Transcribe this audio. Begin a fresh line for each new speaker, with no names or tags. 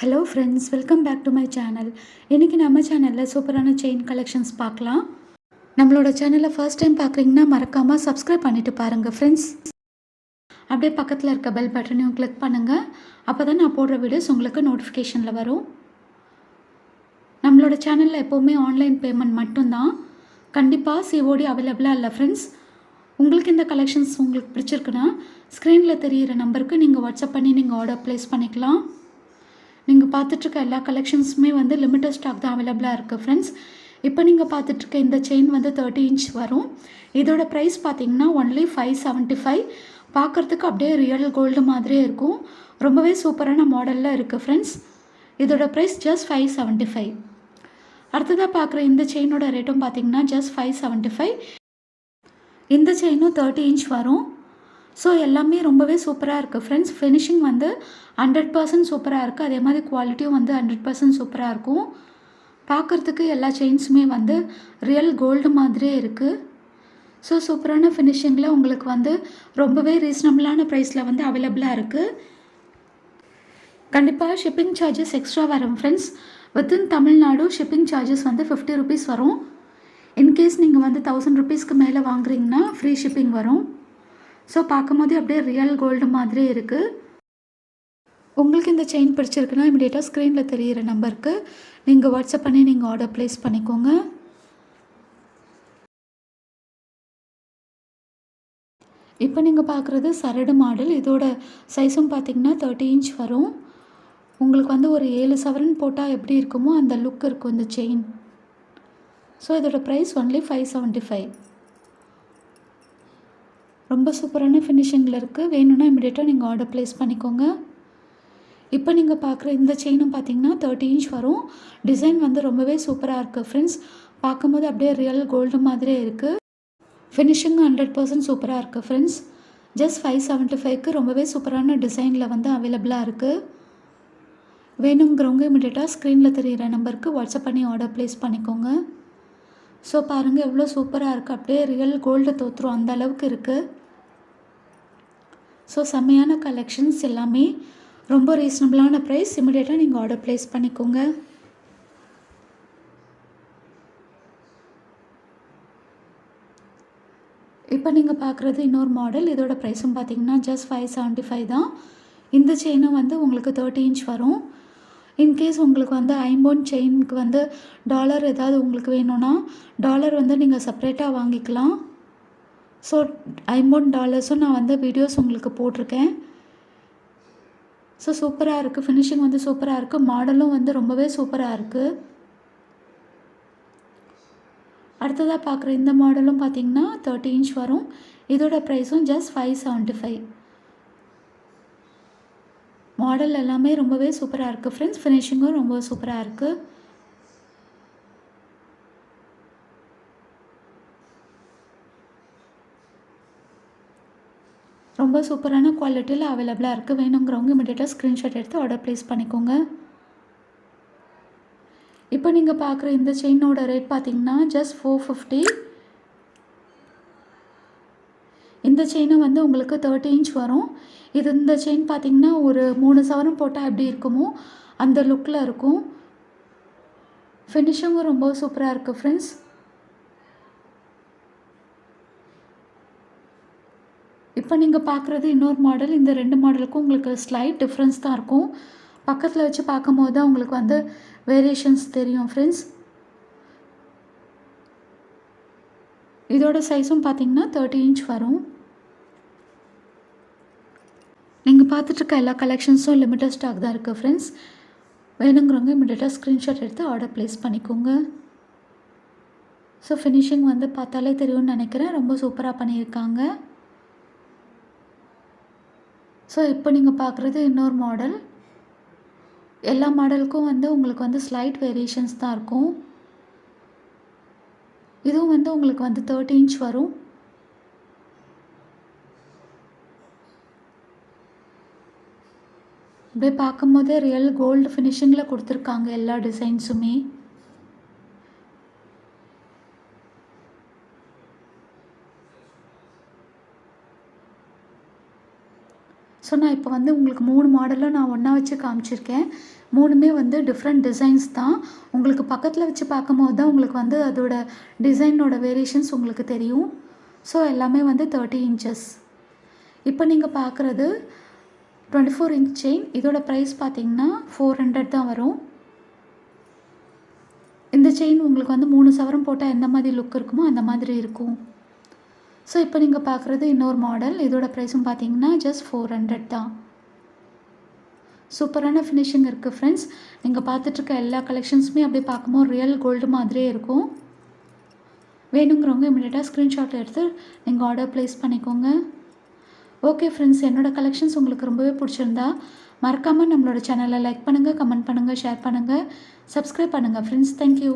Hello friends welcome back to my channel இன்றைக்கி நம்ம சேனலில் சூப்பரான செயின் கலெக்ஷன்ஸ் பார்க்கலாம். நம்மளோட சேனலை ஃபர்ஸ்ட் டைம் பார்க்குறீங்கன்னா மறக்காமல் சப்ஸ்கிரைப் பண்ணிவிட்டு பாருங்கள் ஃப்ரெண்ட்ஸ் அப்படியே பக்கத்தில் இருக்க பெல் பட்டனையும் கிளிக் பண்ணுங்கள் அப்போ தான் நான் போடுற வீடியோஸ் உங்களுக்கு நோட்டிஃபிகேஷனில் வரும். நம்மளோட சேனலில் எப்போவுமே ஆன்லைன் பேமெண்ட் மட்டும்தான். கண்டிப்பாக சிஓடி அவைலபிளாக இல்லை ஃப்ரெண்ட்ஸ் உங்களுக்கு இந்த கலெக்ஷன்ஸ் உங்களுக்கு பிடிச்சிருக்குன்னா ஸ்க்ரீனில் தெரிகிற நம்பருக்கு நீங்கள் வாட்ஸ்அப் பண்ணி நீங்கள் ஆர்டர் ப்ளேஸ் பண்ணிக்கலாம். நீங்கள் பார்த்துட்ருக்க எல்லா கலெக்ஷன்ஸுமே வந்து லிமிட்டட் ஸ்டாக் தான் அவைலபிளாக இருக்குது ஃப்ரெண்ட்ஸ் இப்போ நீங்கள் பார்த்துட்ருக்க இந்த செயின் வந்து தேர்ட்டி இன்ச் வரும். இதோட ப்ரைஸ் பார்த்தீங்கன்னா ஒன்லி ஃபைவ் செவன்ட்டி ஃபைவ் பார்க்குறதுக்கு அப்படியே ரியல் கோல்டு மாதிரியே இருக்கும். ரொம்பவே சூப்பரான மாடலில் இருக்குது ஃப்ரெண்ட்ஸ் இதோட price just five seventy five அடுத்ததாக பார்க்குற இந்த செயினோட ரேட்டும் பார்த்தீங்கன்னா ஜஸ்ட் ஃபைவ் செவன்ட்டி ஃபைவ் இந்த செயினும் தேர்ட்டி இன்ச் வரும். ஸோ எல்லாமே ரொம்பவே சூப்பராக இருக்குது ஃப்ரெண்ட்ஸ் ஃபினிஷிங் வந்து ஹண்ட்ரட் பர்சன்ட் சூப்பராக இருக்குது அதே மாதிரி குவாலிட்டியும் வந்து ஹண்ட்ரட் பர்சன்ட் சூப்பராக இருக்கும். பார்க்குறதுக்கு எல்லா செயின்ஸுமே வந்து ரியல் கோல்டு மாதிரியே இருக்குது ஸோ சூப்பரான ஃபினிஷிங்கில் உங்களுக்கு வந்து ரொம்பவே ரீசனபிளான ப்ரைஸில் வந்து அவைலபிளாக இருக்குது கண்டிப்பாக ஷிப்பிங் சார்ஜஸ் எக்ஸ்ட்ரா வரும் friends within Tamil Nadu shipping charges வந்து ஃபிஃப்டி ருபீஸ் வரும். இன்கேஸ் நீங்கள் வந்து தௌசண்ட் ருபீஸ்க்கு மேலே வாங்குறீங்கன்னா ஃப்ரீ ஷிப்பிங் வரும். ஸோ பார்க்கும்போது அப்படியே ரியல் கோல்டு மாதிரி இருக்குது உங்களுக்கு இந்த செயின் பிடிச்சிருக்குன்னா இமீடியட்டாக ஸ்க்ரீனில் தெரிகிற நம்பருக்கு நீங்கள் வாட்ஸ்அப் பண்ணி நீங்கள் ஆர்டர் ப்ளேஸ் பண்ணிக்கோங்க. இப்போ நீங்கள் பார்க்குறது சரடு மாடல். இதோட சைஸும் பார்த்தீங்கன்னா தேர்ட்டி இன்ச் வரும். உங்களுக்கு வந்து ஒரு ஏழு சவரன் போட்டால் எப்படி இருக்குமோ அந்த லுக் இருக்கும் இந்த செயின் ஸோ இதோட price only five seventy five ரொம்ப சூப்பரான ஃபினிஷிங்கில் இருக்குது வேணும்னா இமிடியேட்டாக நீங்கள் ஆர்டர் ப்ளேஸ் பண்ணிக்கோங்க. இப்போ நீங்கள் பார்க்குற இந்த செயினும் பார்த்தீங்கன்னா தேர்ட்டி இன்ச் வரும். டிசைன் வந்து ரொம்பவே சூப்பராக இருக்குது ஃப்ரெண்ட்ஸ் பார்க்கும்போது அப்படியே ரியல் கோல்டு மாதிரியே இருக்குது ஃபினிஷிங் ஹண்ட்ரட் பர்சன்ட் சூப்பராக இருக்குது ஃப்ரெண்ட்ஸ் ஜஸ்ட் ஃபைவ் செவன்ட்டி ஃபைவ்க்கு ரொம்பவே சூப்பரான டிசைனில் வந்து அவைலபிளாக இருக்குது வேணுங்கிறவங்க இமிடியேட்டாக ஸ்க்ரீனில் தெரிகிற நம்பருக்கு வாட்ஸ்அப் பண்ணி ஆர்டர் ப்ளேஸ் பண்ணிக்கோங்க. ஸோ பாருங்கள் எவ்வளோ சூப்பராக இருக்குது அப்படியே ரியல் கோல்டு தோற்றுரும் அந்த அளவுக்கு இருக்குது ஸோ செம்மையான கலெக்ஷன்ஸ் எல்லாமே ரொம்ப ரீசனபிளான ப்ரைஸ் இமிடியேட்டாக நீங்கள் ஆர்டர் ப்ளேஸ் பண்ணிக்கோங்க. இப்போ நீங்கள் பார்க்குறது இன்னொரு மாடல் இதோட ப்ரைஸும் பார்த்தீங்கன்னா ஜஸ்ட் ஃபைவ் செவன்ட்டி ஃபைவ் தான். இந்த செயினும் வந்து உங்களுக்கு தேர்ட்டி இன்ச் வரும். இன்கேஸ் உங்களுக்கு வந்து ஐம்போன் செயினுக்கு வந்து டாலர் ஏதாவது உங்களுக்கு வேணும்னா டாலர் வந்து நீங்கள் செப்ரேட்டாக வாங்கிக்கலாம். ஸோ ஐம்பொன் டாலர்ஸும் நான் வந்து வீடியோஸ் உங்களுக்கு போட்டிருக்கேன். ஸோ சூப்பராக இருக்குது ஃபினிஷிங் வந்து சூப்பராக இருக்குது மாடலும் வந்து ரொம்பவே சூப்பராக இருக்குது அடுத்ததாக பார்க்குற இந்த மாடலும் பார்த்தீங்கன்னா தேர்ட்டி இன்ச் வரும். இதோட ப்ரைஸும் just five seventy five model எல்லாமே ரொம்பவே சூப்பராக இருக்குது ஃப்ரெண்ட்ஸ் ஃபினிஷிங்கும் ரொம்ப சூப்பராக இருக்குது ரொம்ப சூப்பரான குவாலிட்டியில் அவைலபிளாக இருக்குது. வேணுங்கிறவங்க இமீடியட்டாக ஸ்க்ரீன்ஷாட் எடுத்து ஆர்டர் ப்ளேஸ் பண்ணிக்கோங்க. இப்போ நீங்கள் பார்க்குற இந்த செயினோட ரேட் பார்த்தீங்கன்னா ஜஸ்ட் ஃபோர் ஃபிஃப்டி இந்த செயினும் வந்து உங்களுக்கு தேர்ட்டி இன்ச் வரும். இது இந்த செயின் பார்த்தீங்கன்னா ஒரு மூணு சவரம் போட்டால் எப்படி இருக்குமோ அந்த லுக்கில் இருக்கும். ஃபினிஷிங்கும் ரொம்ப சூப்பராக இருக்குது ஃப்ரெண்ட்ஸ் இப்போ நீங்கள் பார்க்குறது இன்னொரு மாடல் இந்த ரெண்டு மாடலுக்கும் உங்களுக்கு ஸ்லைட் டிஃப்ரென்ஸ் தான் இருக்கும். பக்கத்தில் வச்சு பார்க்கும்போது தான் உங்களுக்கு வந்து வேரியேஷன்ஸ் தெரியும் ஃப்ரெண்ட்ஸ் இதோட சைஸும் பார்த்தீங்கன்னா தேர்ட்டி இன்ச் வரும். நீங்கள் பார்த்துட்ருக்க எல்லா கலெக்ஷன்ஸும் லிமிட்டட் ஸ்டாக் தான் இருக்குது ஃப்ரெண்ட்ஸ் வேணுங்கிறவங்க இமிடியட்டாக ஸ்க்ரீன்ஷாட் எடுத்து ஆர்டர் ப்ளேஸ் பண்ணிக்கோங்க. ஸோ ஃபினிஷிங் வந்து பார்த்தாலே தெரியும்னு நினைக்கிறேன். ரொம்ப சூப்பராக பண்ணியிருக்காங்க. ஸோ இப்போ நீங்கள் பார்க்குறது இன்னொரு மாடல் எல்லா மாடலுக்கும் வந்து உங்களுக்கு வந்து ஸ்லைட் வேரியேஷன்ஸ் தான் இருக்கும். இதுவும் வந்து உங்களுக்கு வந்து தேர்ட்டி இன்ச் வரும். அப்படியே பார்க்கும்போதே ரியல் கோல்டு ஃபினிஷிங்கில் கொடுத்துருக்காங்க எல்லா டிசைன்ஸுமே ஸோ நான் இப்போ வந்து உங்களுக்கு மூணு மாடலும் நான் ஒன்றா வச்சு காமிச்சிருக்கேன். மூணுமே வந்து டிஃப்ரெண்ட் டிசைன்ஸ் தான். உங்களுக்கு பக்கத்தில் வச்சு பார்க்கும்போது தான் உங்களுக்கு வந்து அதோட டிசைனோட வேரியேஷன்ஸ் உங்களுக்கு தெரியும். ஸோ எல்லாமே வந்து தேர்ட்டி இன்ச்சஸ் இப்போ நீங்கள் பார்க்குறது டுவெண்ட்டி ஃபோர் இன்ச் செயின் இதோட ப்ரைஸ் பார்த்தீங்கன்னா ஃபோர் ஹண்ட்ரட் தான் வரும். இந்த செயின் உங்களுக்கு வந்து மூணு சவரம் போட்டால் எந்த மாதிரி லுக் இருக்குமோ அந்த மாதிரி இருக்கும். ஸோ இப்போ நீங்கள் பார்க்குறது இன்னொரு மாடல் இதோட ப்ரைஸும் பார்த்தீங்கன்னா ஜஸ்ட் ஃபோர் ஹண்ட்ரட் தான். சூப்பரான ஃபினிஷிங் இருக்குது ஃப்ரெண்ட்ஸ் நீங்கள் பார்த்துட்ருக்க எல்லா கலெக்ஷன்ஸுமே அப்படியே பார்க்கும்போது ரியல் கோல்டு மாதிரியே இருக்கும். வேணுங்கிறவங்க இமீடியட்டாக ஸ்க்ரீன்ஷாட் எடுத்து நீங்கள் ஆர்டர் ப்ளேஸ் பண்ணிக்கோங்க. ஓகே ஃப்ரெண்ட்ஸ் என்னோடய கலெக்ஷன்ஸ் உங்களுக்கு ரொம்பவே பிடிச்சிருந்தா மறக்காமல் நம்மளோட சேனலை லைக் பண்ணுங்கள் கமெண்ட் பண்ணுங்கள் ஷேர் பண்ணுங்கள் சப்ஸ்கிரைப் பண்ணுங்கள் ஃப்ரெண்ட்ஸ் தேங்க்யூ